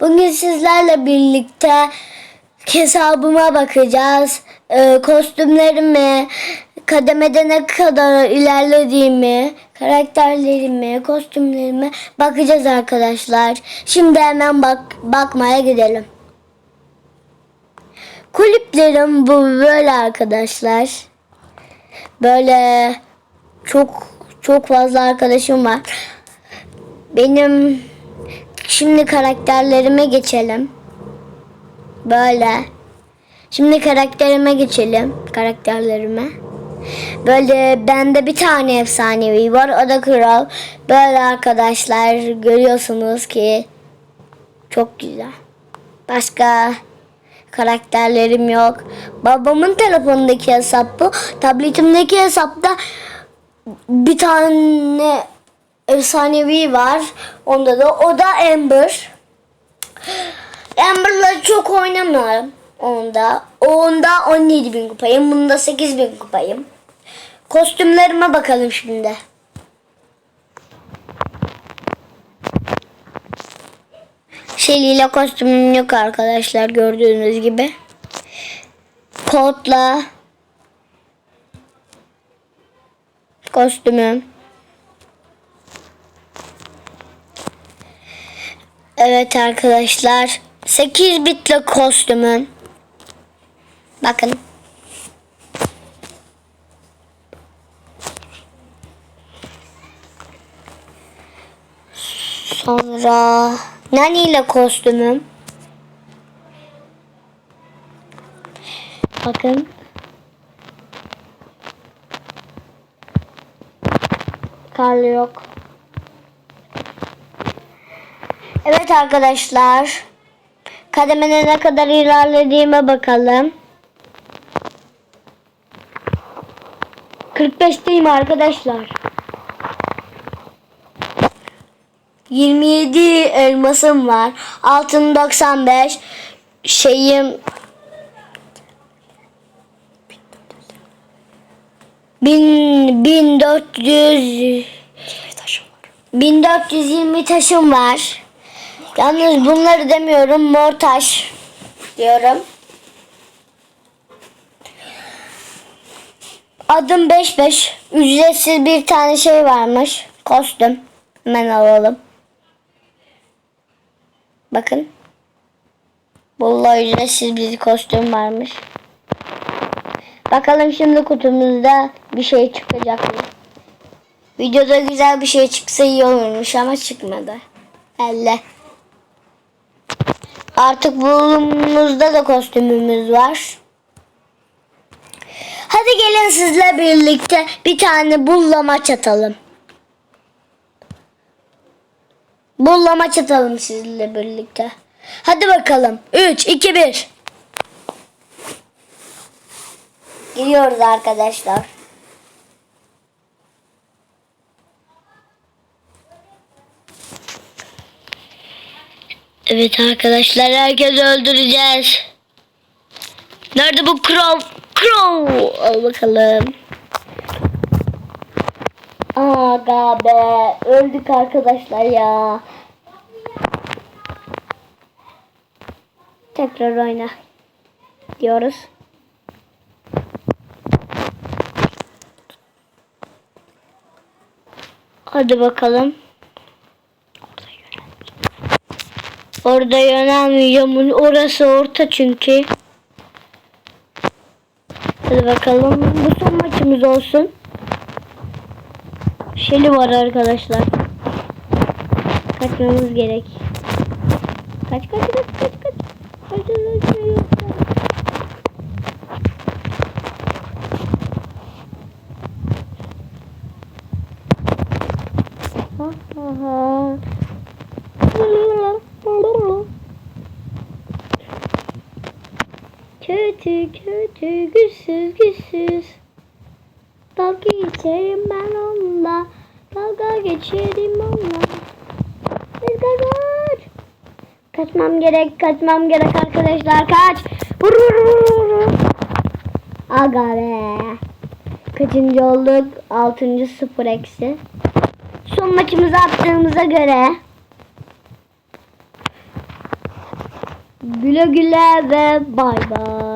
Bugün sizlerle birlikte hesabıma bakacağız. Ee, kostümlerimi, kademede ne kadar ilerlediğimi, karakterlerimi, kostümlerime bakacağız arkadaşlar. Şimdi hemen bak bakmaya gidelim. Kulüplerim bu böyle arkadaşlar. Böyle çok çok fazla arkadaşım var. Benim şimdi karakterlerime geçelim. Böyle. Şimdi karakterime geçelim. Karakterlerime. Böyle bende bir tane efsanevi var. O da kral. Böyle arkadaşlar görüyorsunuz ki çok güzel. Başka karakterlerim yok. Babamın telefonundaki hesap bu. Tabletimdeki hesapta bir tane efsanevi var. Onda da o da Amber. Amber'la çok oynamıyorum. Onda. Onda 17 bin kupayım. Bunda 8 bin kupayım. Kostümlerime bakalım şimdi. Shelly ile kostümüm yok arkadaşlar gördüğünüz gibi. Kodla kostümüm. Evet arkadaşlar. 8 bitli kostümüm. Bakın. Sonra Nani ile kostümüm. Bakın. Karlı yok. Evet arkadaşlar. Kademene ne kadar ilerlediğime bakalım. 45'teyim arkadaşlar. 27 elmasım var. Altın 95. Şeyim bin, 1400 1420 taşım var. Yalnız bunları demiyorum. Mor taş diyorum. Adım 55. Ücretsiz bir tane şey varmış. Kostüm. Hemen alalım. Bakın. Vallahi ücretsiz bir kostüm varmış. Bakalım şimdi kutumuzda bir şey çıkacak mı? Videoda güzel bir şey çıksa iyi olurmuş ama çıkmadı. Elle. Artık bulumuzda da kostümümüz var. Hadi gelin sizle birlikte bir tane bullamaç atalım. Bullamaç atalım sizinle birlikte. Hadi bakalım. 3, 2, 1. Giriyoruz arkadaşlar. Evet arkadaşlar herkesi öldüreceğiz. Nerede bu crow? Crow. Al bakalım. Aga be. Öldük arkadaşlar ya. Tekrar oyna. Diyoruz. Hadi bakalım. Orada yönelmeyeceğim. Orası orta çünkü. Hadi bakalım. Bu son maçımız olsun. Şeli var arkadaşlar. Kaçmamız gerek. Kaç kaç kaç kaç kaç. Kaçın kaçın Kötü kötü güçsüz güçsüz. Dalga geçerim ben onunla. Dalga geçerim onunla. Biz kaç Kaçmam gerek kaçmam gerek arkadaşlar. Kaç. Vur vur vur vur. Aga be. Kaçıncı olduk? Altıncı sıfır eksi. Son maçımızı attığımıza göre. Güle güle ve bay bay.